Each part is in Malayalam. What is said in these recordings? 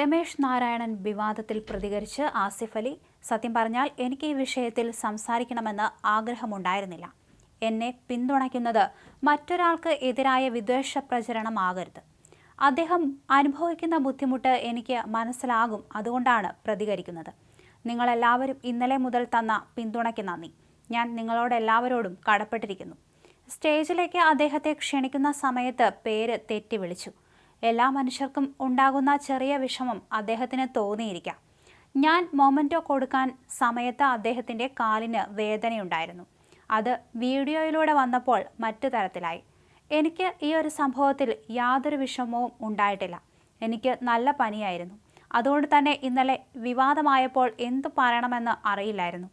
രമേഷ് നാരായണൻ വിവാദത്തിൽ പ്രതികരിച്ച് ആസിഫ് അലി സത്യം പറഞ്ഞാൽ എനിക്ക് ഈ വിഷയത്തിൽ സംസാരിക്കണമെന്ന് ആഗ്രഹമുണ്ടായിരുന്നില്ല. എന്നെ പിന്തുണയ്ക്കുന്നത് മറ്റൊരാൾക്ക് എതിരായ വിദ്വേഷ പ്രചരണമാകരുത്. അദ്ദേഹം അനുഭവിക്കുന്ന ബുദ്ധിമുട്ട് എനിക്ക് മനസ്സിലാകും അതുകൊണ്ടാണ് പ്രതികരിക്കുന്നത്. നിങ്ങളെല്ലാവരും ഇന്നലെ മുതൽ തന്ന പിന്തുണയ്ക്ക് നന്ദി. ഞാൻ നിങ്ങളോടെല്ലാവരോടും കടപ്പെട്ടിരിക്കുന്നു. സ്റ്റേജിലേക്ക് അദ്ദേഹത്തെ ക്ഷണിക്കുന്ന സമയത്ത് പേര് തെറ്റി വിളിച്ചു എല്ലാ മനുഷ്യർക്കും ഉണ്ടാകുന്ന ചെറിയ വിഷമം അദ്ദേഹത്തിന് തോന്നിയിരിക്കാം. ഞാൻ മൊമെന്റോ കൊടുക്കാൻ സമയത്ത് അദ്ദേഹത്തിന്റെ കാലിന് വേദനയുണ്ടായിരുന്നു. അത് വീഡിയോയിലൂടെ വന്നപ്പോൾ മറ്റു തരത്തിലായി. എനിക്ക് ഈ ഒരു സംഭവത്തിൽ യാതൊരു വിഷമവും ഉണ്ടായിട്ടില്ല. എനിക്ക് നല്ല പനിയായിരുന്നു. അതുകൊണ്ട് തന്നെ ഇന്നലെ വിവാദമായപ്പോൾ എന്തു പറയണമെന്ന് അറിയില്ലായിരുന്നു.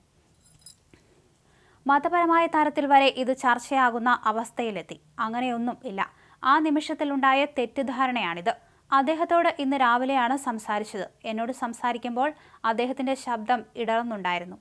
മതപരമായ തരത്തിൽ വരെ ഇത് ചർച്ചയാകുന്ന അവസ്ഥയിലെത്തി. അങ്ങനെയൊന്നും ഇല്ല. ആ നിമിഷത്തിലുണ്ടായ തെറ്റിദ്ധാരണയാണിത്. അദ്ദേഹത്തോട് ഇന്ന് രാവിലെയാണ് സംസാരിച്ചത്. എന്നോട് സംസാരിക്കുമ്പോൾ അദ്ദേഹത്തിന്റെ ശബ്ദം ഇടർന്നുണ്ടായിരുന്നു.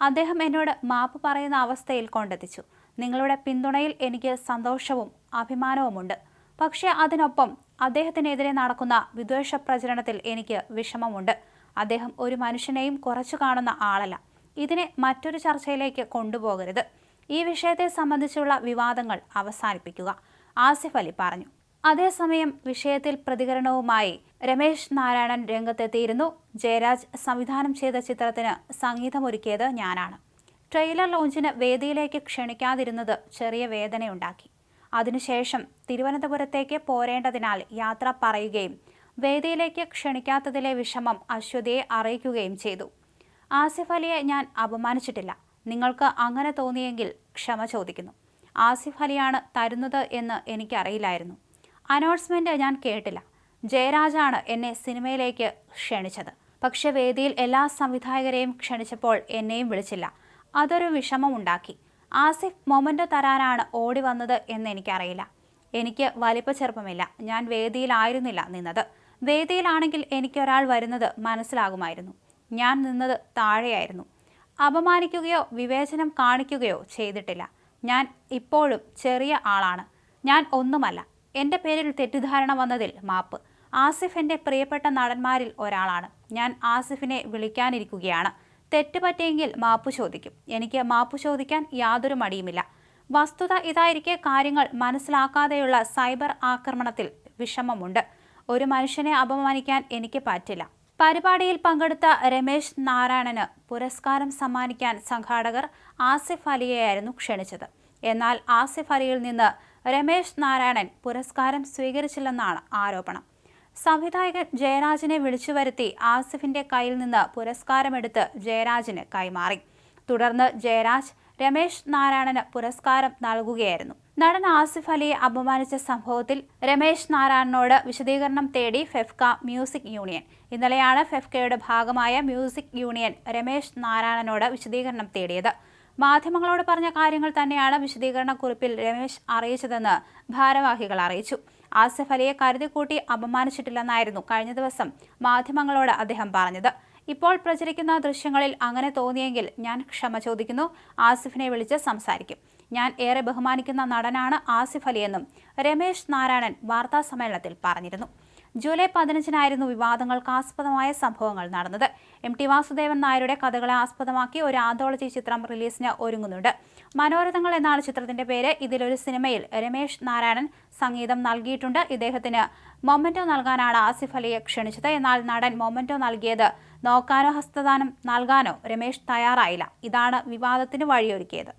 അദ്ദേഹം എന്നോട് മാപ്പ് പറയുന്ന അവസ്ഥയിൽ കൊണ്ടെത്തിച്ചു. നിങ്ങളുടെ പിന്തുണയിൽ എനിക്ക് സന്തോഷവും അഭിമാനവുമുണ്ട്. പക്ഷേ അതിനൊപ്പം അദ്ദേഹത്തിനെതിരെ നടക്കുന്ന വിദ്വേഷ പ്രചരണത്തിൽ എനിക്ക് വിഷമമുണ്ട്. അദ്ദേഹം ഒരു മനുഷ്യനെയും കുറച്ചു കാണുന്ന ആളല്ല. ഇതിനെ മറ്റൊരു ചർച്ചയിലേക്ക് കൊണ്ടുപോകരുത്. ഈ വിഷയത്തെ സംബന്ധിച്ചുള്ള വിവാദങ്ങൾ അവസാനിപ്പിക്കുക. ആസിഫ് അലി പറഞ്ഞു. അതേസമയം വിഷയത്തിൽ പ്രതികരണവുമായി രമേശ് നാരായണൻ രംഗത്തെത്തിയിരുന്നു. ജയരാജ് സംവിധാനം ചെയ്ത ചിത്രത്തിന് സംഗീതമൊരുക്കിയത് ഞാനാണ്. ട്രെയിലർ ലോഞ്ചിന് വേദിയിലേക്ക് ക്ഷണിക്കാതിരുന്നത് ചെറിയ വേദനയുണ്ടാക്കി. അതിനുശേഷം തിരുവനന്തപുരത്തേക്ക് പോരേണ്ടതിനാൽ യാത്ര പറയുകയും വേദിയിലേക്ക് ക്ഷണിക്കാത്തതിലെ വിഷമം അശ്വതിയെ അറിയിക്കുകയും ചെയ്തു. ആസിഫ് അലിയെ ഞാൻ അപമാനിച്ചിട്ടില്ല. നിങ്ങൾക്ക് അങ്ങനെ തോന്നിയെങ്കിൽ ക്ഷമ ചോദിക്കുന്നു. ആസിഫ് അലിയാണ് തരുന്നത് എന്ന് എനിക്കറിയില്ലായിരുന്നു. അനൗൺസ്മെന്റ് ഞാൻ കേട്ടില്ല. ജയരാജാണ് എന്നെ സിനിമയിലേക്ക് ക്ഷണിച്ചത്. പക്ഷെ വേദിയിൽ എല്ലാ സംവിധായകരെയും ക്ഷണിച്ചപ്പോൾ എന്നെയും വിളിച്ചില്ല. അതൊരു വിഷമമുണ്ടാക്കി. ആസിഫ് മൊമെന്റ് തരാനാണ് ഓടി വന്നത് എന്ന് എനിക്കറിയില്ല. എനിക്ക് വലിപ്പ ചെറുപ്പമില്ല. ഞാൻ വേദിയിലായിരുന്നില്ല നിന്നത്. വേദിയിലാണെങ്കിൽ എനിക്കൊരാൾ വരുന്നത് മനസ്സിലാകുമായിരുന്നു. ഞാൻ നിന്നത് താഴെയായിരുന്നു. അപമാനിക്കുകയോ വിവേചനം കാണിക്കുകയോ ചെയ്തിട്ടില്ല. ഞാൻ ഇപ്പോഴും ചെറിയ ആളാണ്. ഞാൻ ഒന്നുമല്ല. എന്റെ പേരിൽ തെറ്റിദ്ധാരണ വന്നതിൽ മാപ്പ്. ആസിഫ് എന്റെ പ്രിയപ്പെട്ട നടന്മാരിൽ ഒരാളാണ്. ഞാൻ ആസിഫിനെ വിളിക്കാനിരിക്കുകയാണ്. തെറ്റ് പറ്റിയെങ്കിൽ മാപ്പ് ചോദിക്കും. എനിക്ക് മാപ്പ് ചോദിക്കാൻ യാതൊരു മടിയുമില്ല. വസ്തുത ഇതായിരിക്കെ കാര്യങ്ങൾ മനസ്സിലാക്കാതെയുള്ള സൈബർ ആക്രമണത്തിൽ വിഷമമുണ്ട്. ഒരു മനുഷ്യനെ അപമാനിക്കാൻ എനിക്ക് പറ്റില്ല. പരിപാടിയിൽ പങ്കെടുത്ത രമേശ് നാരായണന് പുരസ്കാരം സമ്മാനിക്കാൻ സംഘാടകർ ആസിഫ് അലിയെയായിരുന്നു ക്ഷണിച്ചത്. എന്നാൽ ആസിഫ് അലിയിൽ നിന്ന് രമേശ് നാരായണൻ പുരസ്കാരം സ്വീകരിച്ചില്ലെന്നാണ് ആരോപണം. സംവിധായകൻ ജയരാജിനെ വിളിച്ചു വരുത്തി ആസിഫിന്റെ കയ്യിൽ നിന്ന് പുരസ്കാരമെടുത്ത് ജയരാജിന് കൈമാറി. തുടർന്ന് ജയരാജ് രമേശ് നാരായണന് പുരസ്കാരം നൽകുകയായിരുന്നു. നടൻ ആസിഫ് അലിയെ അപമാനിച്ച സംഭവത്തിൽ രമേശ് നാരായണനോട് വിശദീകരണം തേടി ഫെഫ്ക മ്യൂസിക് യൂണിയൻ. ഇന്നലെയാണ് ഫെഫ്കയുടെ ഭാഗമായ മ്യൂസിക് യൂണിയൻ രമേശ് നാരായണനോട് വിശദീകരണം തേടിയത്. മാധ്യമങ്ങളോട് പറഞ്ഞ കാര്യങ്ങൾ തന്നെയാണ് വിശദീകരണ കുറിപ്പിൽ രമേശ് അറിയിച്ചതെന്ന് ഭാരവാഹികൾ അറിയിച്ചു. ആസിഫ് അലിയെ കരുതിക്കൂട്ടി അപമാനിച്ചിട്ടില്ലെന്നായിരുന്നു കഴിഞ്ഞ ദിവസം മാധ്യമങ്ങളോട് അദ്ദേഹം പറഞ്ഞത്. ഇപ്പോൾ പ്രചരിക്കുന്ന ദൃശ്യങ്ങളിൽ അങ്ങനെ തോന്നിയെങ്കിൽ ഞാൻ ക്ഷമ ചോദിക്കുന്നു. ആസിഫിനെ വിളിച്ച് സംസാരിക്കും. ഞാൻ ഏറെ ബഹുമാനിക്കുന്ന നടനാണ് ആസിഫ് അലിയെന്നും രമേശ് നാരായണൻ വാർത്താ സമ്മേളനത്തിൽ പറഞ്ഞിരുന്നു. ജൂലൈ പതിനഞ്ചിനായിരുന്നു വിവാദങ്ങൾക്ക് ആസ്പദമായ സംഭവങ്ങൾ നടന്നത്. എം ടി വാസുദേവൻ നായരുടെ കഥകളെ ആസ്പദമാക്കി ഒരു ആന്തോളജി ചിത്രം റിലീസിന് ഒരുങ്ങുന്നുണ്ട്. മനോരഥങ്ങൾ എന്നാണ് ചിത്രത്തിന്റെ പേര്. ഇതിലൊരു സിനിമയിൽ രമേശ് നാരായണൻ സംഗീതം നൽകിയിട്ടുണ്ട്. ഇദ്ദേഹത്തിന് മൊമെന്റോ നൽകാനാണ് ആസിഫ് അലിയെ ക്ഷണിച്ചത്. എന്നാൽ നടൻ മൊമെന്റോ നൽകിയത് നോക്കാനോ ഹസ്തദാനം നൽകാനോ രമേശ് തയ്യാറായില്ല. ഇതാണ് വിവാദത്തിന് വഴിയൊരുക്കിയത്.